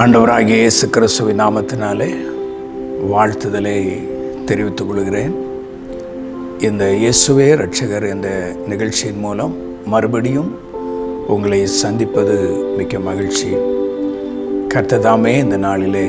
ஆண்டவராகிய இயேசு கிறிஸ்துவின் நாமத்தினாலே வாழ்த்துதலை தெரிவித்துக் கொள்கிறேன். இந்த இயேசுவே ரட்சகர் இந்த நிகழ்ச்சியின் மூலம் மறுபடியும் உங்களை சந்திப்பது மிக்க மகிழ்ச்சி. கர்த்ததாமே இந்த நாளிலே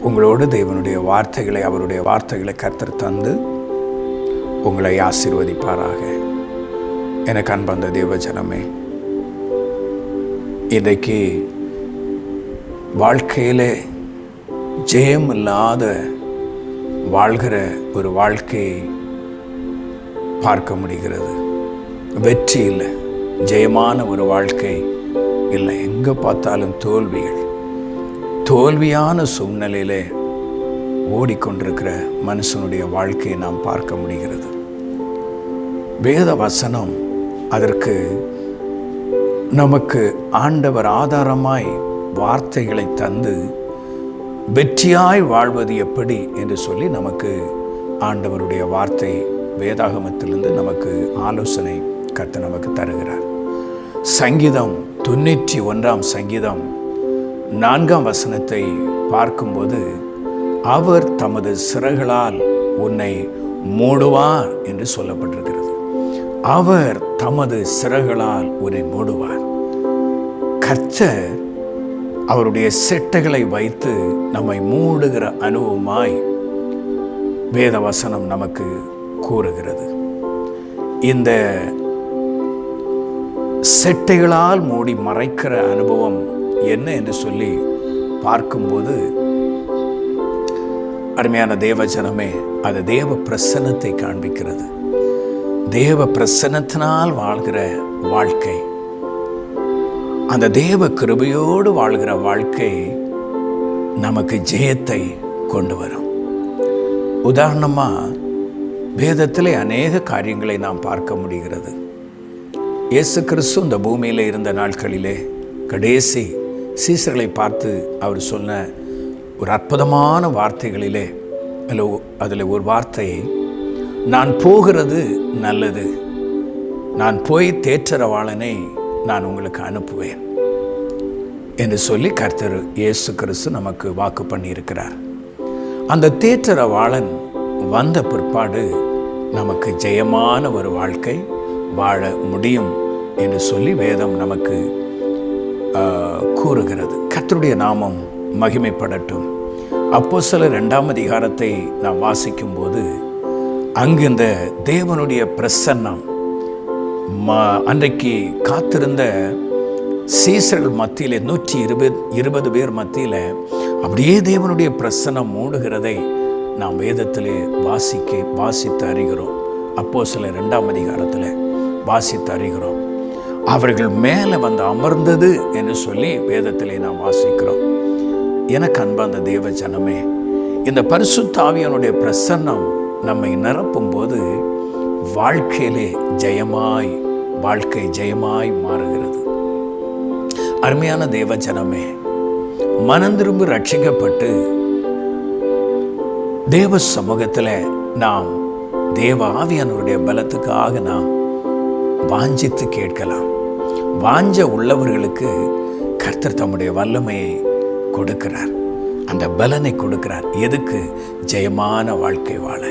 உங்களோடு தேவனுடைய வார்த்தைகளை அவருடைய வார்த்தைகளை கர்த்தர் தந்து உங்களை ஆசீர்வதிப்பாராக. எனக்கு அன்பந்த தேவஜனமே இன்றைக்கு வாழ்க்கையிலே ஜெயம் இல்லாத வாழ்கிற ஒரு வாழ்க்கையை பார்க்க முடிகிறது. வெற்றி இல்லை. ஜெயமான ஒரு வாழ்க்கை இல்லை. எங்கே பார்த்தாலும் தோல்விகள். தோல்வியான சூழ்நிலையிலே ஓடிக்கொண்டிருக்கிற மனுஷனுடைய வாழ்க்கையை நாம் பார்க்க முடிகிறது. வேத வசனம் அதற்கு நமக்கு ஆண்டவர் ஆதாரமாய் வார்த்தைகளை தந்து வெற்றியாய் வாழ்வது எப்படி என்று சொல்லி நமக்கு ஆண்டவருடைய வார்த்தை வேதாகமத்திலிருந்து நமக்கு ஆலோசனை கற்று நமக்கு தருகிறார். சங்கீதம் தொண்ணூற்றி ஒன்றாம் சங்கீதம் நான்காம் வசனத்தை பார்க்கும்போது அவர் தமது சிறகளால் உன்னை மூடுவார் என்று சொல்லப்பட்டிருக்கிறது. அவர் தமது சிறகளால் உன்னை மூடுவார். கர்த்தர் அவருடைய செட்டைகளை வைத்து நம்மை மூடுகிற அனுபவமாய் வேத வசனம் நமக்கு கூறுகிறது. இந்த செட்டைகளால் மூடி மறைக்கிற அனுபவம் என்ன என்று சொல்லி பார்க்கும்போது அருமையான தேவஜனமே அது தேவ பிரசன்னத்தை காண்பிக்கிறது. தேவ பிரசன்னத்தினால் வாழ்கிற வாழ்க்கை. அந்த தேவ கிருபையோடு வாழ்கிற வாழ்க்கை நமக்கு ஜெயத்தை கொண்டு வரும். உதாரணமாக வேதத்தில் அநேக காரியங்களை நாம் பார்க்க முடிகிறது. இயேசு கிறிஸ்து இந்த பூமியில் இருந்த நாட்களிலே கடைசி சீசர்களை பார்த்து அவர் சொன்ன ஒரு அற்புதமான வார்த்தைகளிலே அதில் அதில் ஒரு வார்த்தை நான் போகிறது நல்லது. நான் போய் தேற்றரவாளனை நான் உங்களுக்கு அனுப்புவேன். என்று சொல்லி கர்த்தர் இயேசு கிறிஸ்து நமக்கு வாக்கு பண்ணியிருக்கிறார். அந்த தேற்றரவாளன் வந்த பிற்பாடு நமக்கு ஜெயமான ஒரு வாழ்க்கை வாழ முடியும் என்று சொல்லி வேதம் நமக்கு கூறுகிறது. கர்த்தருடைய நாமம் மகிமைப்படட்டும். அப்போ சில ரெண்டாம் அதிகாரத்தை நாம் வாசிக்கும்போது அங்கு இந்த தேவனுடைய பிரசன்னம் அன்றைக்கு காத்திருந்த சீசர்கள் மத்தியில் நூற்றி இருபது இருபது பேர் மத்தியில் அப்படியே தேவனுடைய பிரசனம் மூடுகிறதை நாம் வேதத்திலே வாசிக்க வாசித்து அறிகிறோம். அப்போ சில ரெண்டாம் அதிகாரத்தில் வாசித்து அறிகிறோம். அவர்கள் மேலே வந்து அமர்ந்தது என்று சொல்லி வேதத்திலே நாம் வாசிக்கிறோம். எனக்கு அன்பாந்த தேவ ஜனமே இந்த பரிசுத்தாவியனுடைய பிரசன்னம் நம்மை நிரப்பும் போது வாழ்க்கையிலே ஜெயமாய் வாழ்க்கை ஜெயமாய் மாறுகிறது. அருமையான தேவ ஜனமே மனந்திரும்பு ரட்சிக்கப்பட்டு தேவ சமூகத்தில் நாம் தேவ ஆவியானவருடைய பலத்துக்காக நாம் வாஞ்சித்து கேட்கலாம். வாஞ்ச உள்ளவர்களுக்கு கர்த்தர் தம்முடைய வல்லமையை கொடுக்கிறார். அந்த பலனை கொடுக்கிறார். எதுக்கு? ஜெயமான வாழ்க்கை வாழ.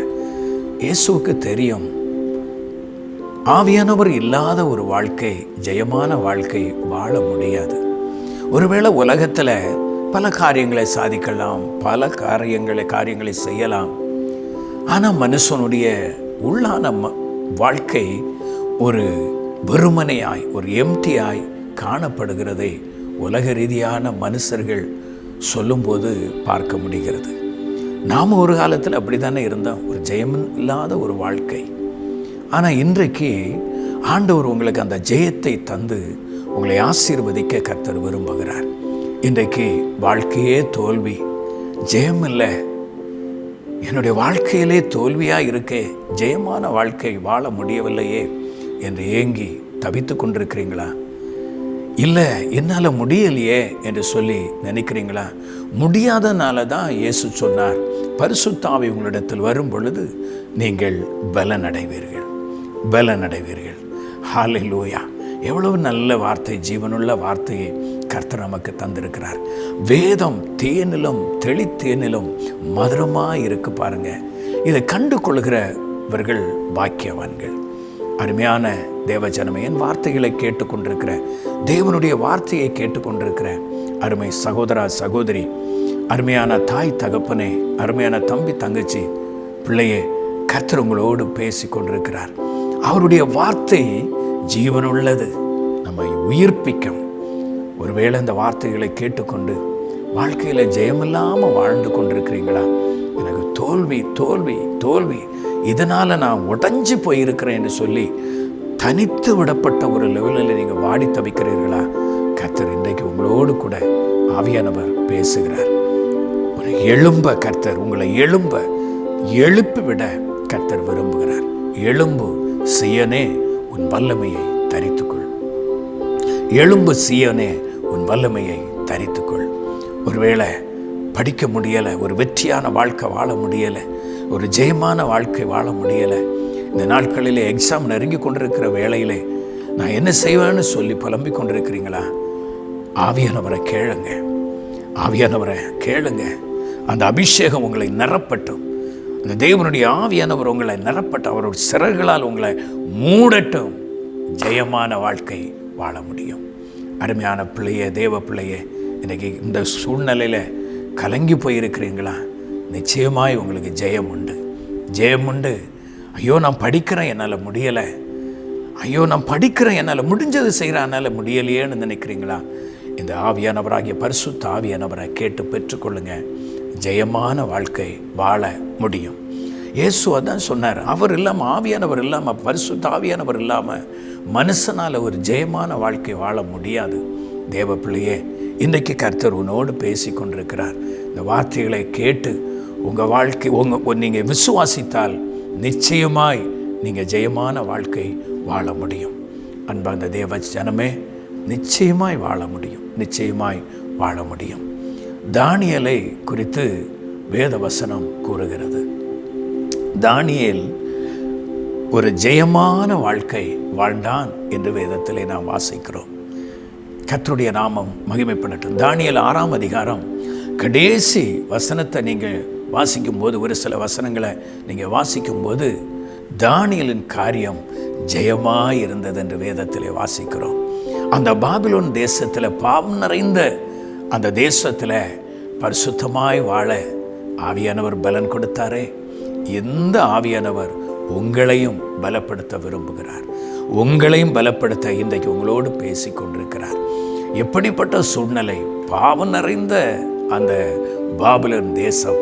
இயேசுவுக்கு தெரியும். ஆவியானவர் இல்லாத ஒரு வாழ்க்கை ஜெயமான வாழ்க்கை வாழ முடியாது. ஒருவேளை உலகத்தில் பல காரியங்களை சாதிக்கலாம் பல காரியங்களை காரியங்களை செய்யலாம். ஆனால் மனுஷனுடைய உள்ளான ம வாழ்க்கை ஒரு வெறுமனையாய் ஒரு எம்டியாய் காணப்படுகிறதை உலக ரீதியான மனுஷர்கள் சொல்லும்போது பார்க்க முடிகிறது. நாம் ஒரு காலத்தில் அப்படி தானே இருந்தோம். ஒரு ஜெயம் இல்லாத ஒரு வாழ்க்கை. ஆனால் இன்றைக்கு ஆண்டவர் உங்களுக்கு அந்த ஜெயத்தை தந்து உங்களை ஆசீர்வதிக்க கர்த்தர் விரும்புகிறார். இன்றைக்கு வாழ்க்கையே தோல்வி. ஜெயம் இல்லை என்னுடைய வாழ்க்கையிலே தோல்வியாக இருக்கே. ஜெயமான வாழ்க்கை வாழ முடியவில்லையே என்று ஏங்கி தவித்து கொண்டிருக்கிறீங்களா? இல்லை என்னால் முடியலையே என்று சொல்லி நினைக்கிறீங்களா? முடியாதனால தான் இயேசு சொன்னார் பரிசுத்தாவை உங்களிடத்தில் வரும் பொழுது நீங்கள் பலனடைவீர்கள். பலனடைவீர்கள். ஹாலே லூயா எவ்வளவு நல்ல வார்த்தை ஜீவனுள்ள வார்த்தையை கர்த்தர் நமக்கு தந்திருக்கிறார். வேதம் தேனிலும் தெளித்தேனிலும் மதுரமாக இருக்கு பாருங்க. இதை கண்டு கொள்கிறவர்கள் பாக்கியவான்கள். அருமையான தேவஜனமே என் வார்த்தைகளை கேட்டுக்கொண்டிருக்கிற தேவனுடைய வார்த்தையை கேட்டுக்கொண்டிருக்கிற அருமை சகோதரா சகோதரி அருமையான தாய் தகப்பனே அருமையான தம்பி தங்கச்சி பிள்ளையே கர்த்தர் உங்களோடு பேசி கொண்டிருக்கிறார் அவருடைய வார்த்தை ஜீவனுள்ளது. நம்மை உயிர்ப்பிக்கும். ஒருவேளை இந்த வார்த்தைகளை கேட்டுக்கொண்டு வாழ்க்கையில் ஜெயமில்லாமல் வாழ்ந்து கொண்டிருக்கிறீங்களா? எனக்கு தோல்வி தோல்வி தோல்வி. இதனால் நான் உடஞ்சி போயிருக்கிறேன் என்று சொல்லி தனித்து விடப்பட்ட ஒரு லெவலில் நீங்கள் வாடி தவிக்கிறீர்களா? கர்த்தர் இன்றைக்கு உங்களோடு கூட ஆவியானவர் பேசுகிறார். ஒரு எழும்ப கர்த்தர் உங்களை எழும்ப எழுப்பி விட கர்த்தர் விரும்புகிறார். எழும்பு. சியனே உன் வல்லமையை தரித்துக்கொள். எழும்பு சியனே உன் வல்லமையை தரித்துக்கொள். ஒருவேளை படிக்க முடியலை ஒரு வெற்றியான வாழ்க்கை வாழ முடியலை ஒரு ஜெயமான வாழ்க்கை வாழ முடியலை இந்த நாட்களிலே எக்ஸாம் நெருங்கி கொண்டிருக்கிற வேளையிலே நான் என்ன செய்வேன்னு சொல்லி புலம்பிக் கொண்டிருக்கிறீங்களா? ஆவியானவரை கேளுங்க. ஆவியானவரை கேளுங்க. அந்த அபிஷேகம் உங்களை நிரப்பட்டும். இந்த தேவனுடைய ஆவியானவர் உங்களை நிரப்பட்ட அவருடைய சிறகுகளால் உங்களை மூடட்டும். ஜெயமான வாழ்க்கை வாழ முடியும். அருமையான பிள்ளையே தேவ பிள்ளையே இன்றைக்கி இந்த சூழ்நிலையில் கலங்கி போயிருக்கிறீங்களா? நிச்சயமாய் உங்களுக்கு ஜெயம் உண்டு. ஜெயம் உண்டு. ஐயோ நான் படிக்கிறேன் என்னால் முடியலை. ஐயோ நான் படிக்கிறேன் என்னால் முடிஞ்சது செய்கிறேன் என்னால் முடியலையேன்னு நினைக்கிறீங்களா? இந்த ஆவியானவராகிய பரிசுத்த ஆவியானவரை கேட்டு பெற்றுக்கொள்ளுங்கள் ஜெயமான வாழ்க்கை வாழ முடியும். இயேசு அதான் சொன்னார் அவர் இல்லாமல் ஆவியானவர் இல்லாமல் பரிசுத்த ஆவியானவர் இல்லாமல் மனுஷனால் ஒரு ஜெயமான வாழ்க்கை வாழ முடியாது. தேவ பிள்ளையே இன்றைக்கு கர்த்தர் உன்னோடு பேசி கொண்டிருக்கிறார். இந்த வார்த்தைகளை கேட்டு உங்கள் வாழ்க்கை உங்கள் நீங்கள் விசுவாசித்தால் நிச்சயமாய் நீங்கள் ஜெயமான வாழ்க்கை வாழ முடியும். அன்பார்ந்த தேவ ஜனமே நிச்சயமாய் வாழ முடியும். நிச்சயமாய் வாழ முடியும். தானியலை குறித்து வேத வசனம் கூறுகிறது. தானியல் ஒரு ஜெயமான வாழ்க்கை வாழ்ந்தான் என்று வேதத்திலே நாம் வாசிக்கிறோம். கத்தருடைய நாமம் மகிமைப்படட்டும். தானியல் ஆறாம் அதிகாரம் கடைசி வசனத்தை நீங்கள் வாசிக்கும்போது ஒரு சில வசனங்களை நீங்கள் வாசிக்கும்போது தானியலின் காரியம் ஜெயமாக இருந்தது என்று வேதத்திலே வாசிக்கிறோம். அந்த பாபிலோன் தேசத்தில் பாவம் நிறைந்த அந்த தேசத்தில் பரிசுத்தமாய் வாழ ஆவியானவர் பலன் கொடுத்தாரே. எந்த ஆவியானவர் உங்களையும் பலப்படுத்த விரும்புகிறார்? உங்களையும் பலப்படுத்த இன்றைக்கு உங்களோடு பேசி கொண்டிருக்கிறார். எப்படிப்பட்ட சூழ்நிலை? பாவம் நிறைந்த அந்த பாபுலன் தேசம்.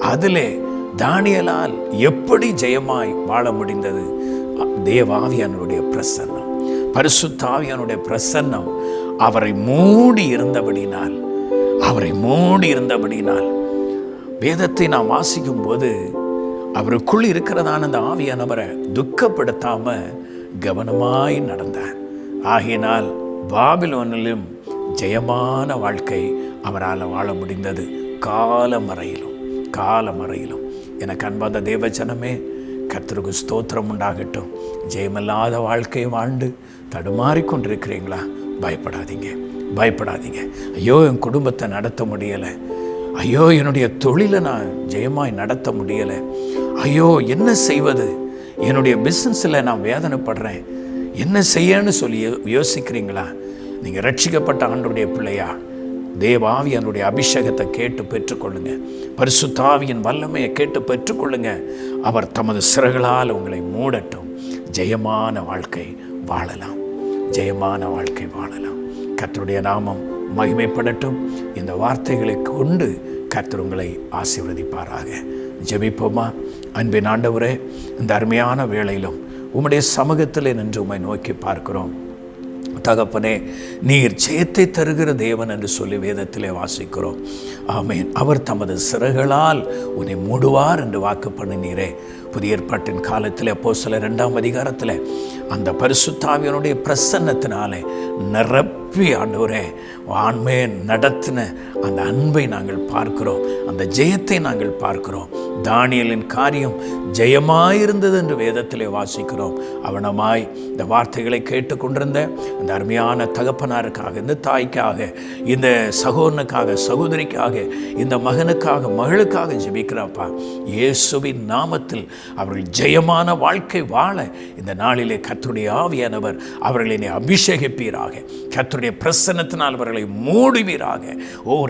அதிலே தானியலால் எப்படி ஜெயமாய் வாழ முடிந்தது? தேவாவியானுடைய பிரசன்னம். பரிசுத்தாவியானுடைய பிரசன்னம் அவரை மூடி இருந்தபடினால் அவரை மூடி இருந்தபடினால் வேதத்தை நாம் வாசிக்கும் போது அவருக்குள் இருக்கிறதான அந்த ஆவியானவரை துக்கப்படுத்தாம கவனமாய் நடந்தார். ஆகையினால் பாபிலோனிலும் ஜெயமான வாழ்க்கை அவரால் வாழ முடிந்தது. காலமறையிலும் காலமறையிலும் எனக்கு அன்பாத தேவஜனமே கர்த்தருக்கு ஸ்தோத்திரம் உண்டாகட்டும். ஜெயமில்லாத வாழ்க்கையை வாழ்ந்து தடுமாறிக்கொண்டிருக்கிறீங்களா பயப்படாதீங்க. பயப்படாதீங்க. ஐயோ என் குடும்பத்தை நடத்த முடியலை. ஐயோ என்னுடைய தொழிலை நான் ஜெயமாய் நடத்த முடியலை. ஐயோ என்ன செய்வது? என்னுடைய பிஸ்னஸில் நான் வேதனைப்படுறேன். என்ன செய்யன்னு சொல்லி யோ- யோசிக்கிறீங்களா? நீங்கள் ரட்சிக்கப்பட்ட ஆண்டுடைய பிள்ளையா? தேவாவியனுடைய அபிஷேகத்தை கேட்டு பெற்றுக்கொள்ளுங்க. பரிசுத்தாவியின் வல்லமையை கேட்டு பெற்றுக்கொள்ளுங்க. அவர் தமது சிறகுகளால் உங்களை மூடட்டும். ஜெயமான வாழ்க்கை வாழலாம். ஜெயமான வாழ்க்கை வாழலாம். கர்த்தருடைய நாமம் மகிமைப்படட்டும். இந்த வார்த்தைகளை கொண்டு கர்த்தர் உங்களை ஆசீர்வதிப்பாராக. ஜெபிப்போமா? அன்பின் ஆண்டவரே இந்த அருமையான வேளையிலும் உம்முடைய சமூகத்தில் நின்று உம்மை நோக்கி பார்க்கிறோம். தகப்பனே நீர் ஜெயத்தை தருகிற தேவன் என்று சொல்லி வேதத்திலே வாசிக்கிறோம். ஆமேன். அவர் தமது சிறகுகளால் உன்னை மூடுவார் என்று வாக்கு பண்ணினீரே. புதிய ஏற்பாட்டின் காலத்தில் அப்போ சில ரெண்டாம் அதிகாரத்தில் அந்த பரிசுத்தாவியனுடைய பிரசன்னத்தினாலே நிரப்பி நிரப்பி ஆண்டவரே. ஆண்மையை நடத்தின அந்த அன்பை நாங்கள் பார்க்கிறோம் அந்த ஜெயத்தை நாங்கள் பார்க்கிறோம். தானியலின் காரியம் ஜெயமாயிருந்தது என்று வேதத்திலே வாசிக்கிறோம். அவனமாய் இந்த வார்த்தைகளை கேட்டுக்கொண்டிருந்த இந்த அருமையான தகப்பனாருக்காக இந்த தாய்க்காக இந்த சகோதரனுக்காக சகோதரிக்காக இந்த மகனுக்காக மகளுக்காக ஜெபிக்கிறாப்பா. இயேசுவின் நாமத்தில் அவர்கள் ஜெயமான வாழ்க்கை வாழ இந்த நாளிலே கத்துடைய ஆவியானவர் அவர்களை அபிஷேகிப்பீராக. கத்துடைய பிரசன்னத்தினால் அவர்களை மூடுவீராக. ஓ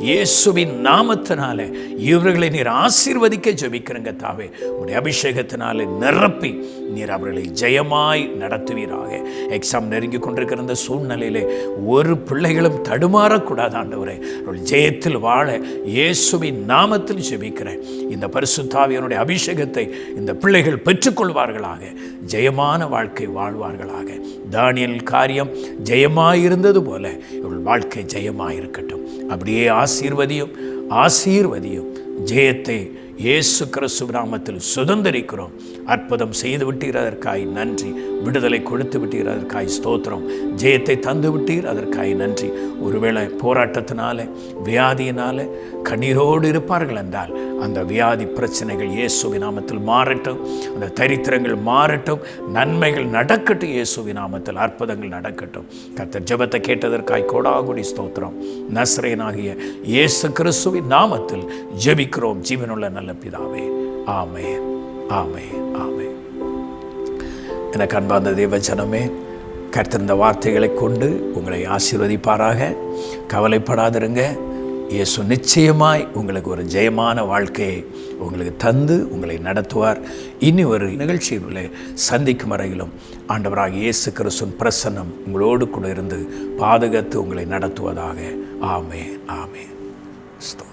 இயேசுவின் நாமத்தினால இவர்களை நீர் ஆசீர்வதிக்க ஜெபிக்கிறங்க தாவே. உடைய அபிஷேகத்தினாலே நிரப்பி நீர் அவர்களை ஜெயமாய் நடத்துவீராக. எக்ஸாம் நெருங்கி கொண்டிருக்கிற இந்த சூழ்நிலையிலே ஒரு பிள்ளைகளும் தடுமாறக்கூடாது ஆண்டவரே. அவர்கள் ஜெயத்தில் வாழ இயேசுவின் நாமத்தில் ஜெபிக்கிறேன். இந்த பரிசுத்தாவியனுடைய அபிஷேகத்தை இந்த பிள்ளைகள் பெற்றுக்கொள்வார்களாக. ஜெயமான வாழ்க்கை வாழ்வார்களாக. தானியல் காரியம் ஜெயமாயிருந்தது போல. இவள் வாழ்க்கை ஜெயமாயிருக்கட்டும். அப்படியே ஆசீர்வதியும் ஆசீர்வதியும் ஜெயத்தை இயேசு கிறிஸ்து நாமத்தில் சுதந்திரிக்கிறோம். அற்புதம் செய்து விட்டீர் அதற்காய் நன்றி. விடுதலை கொடுத்து விட்டீர் அதற்காய் ஸ்தோத்திரம். ஜெயத்தை தந்து விட்டீர் அதற்காய் நன்றி. ஒருவேளை போராட்டத்தினால வியாதியினால கண்ணீரோடு இருப்பார்கள் என்றால் அந்த வியாதி பிரச்சனைகள் இயேசுவி நாமத்தில் மாறட்டும். அந்த தரித்திரங்கள் மாறட்டும். நன்மைகள் நடக்கட்டும் இயேசுவி நாமத்தில். அற்புதங்கள் நடக்கட்டும். கத்தர் ஜெபத்தை கேட்டதற்காய் கோடாகுடி ஸ்தோத்திரம். நஸ்ரேனாகிய இயேசு கிறிஸ்துவின் நாமத்தில் ஜெபிக்கிறோம். ஜீவனுள்ள நல்ல பிதாவே. ஆமே ஆமே ஆமே எனக்கு அன்பார்ந்த தேவ ஜனமே கர்த்தர் இந்த வார்த்தைகளை கொண்டு உங்களை ஆசீர்வதிப்பாராக. கவலைப்படாதிருங்க. இயேசு நிச்சயமாய் உங்களுக்கு ஒரு ஜெயமான வாழ்க்கையை உங்களுக்கு தந்து உங்களை நடத்துவார். இனி ஒரு நிகழ்ச்சியில் சந்திக்கும் வரையிலும் ஆண்டவராக இயேசு கிறிஸ்துவின் பிரசன்னம் உங்களோடு கூட இருந்து பாதுகாத்து உங்களை நடத்துவதாக. ஆமே ஆமே ஸ்தோ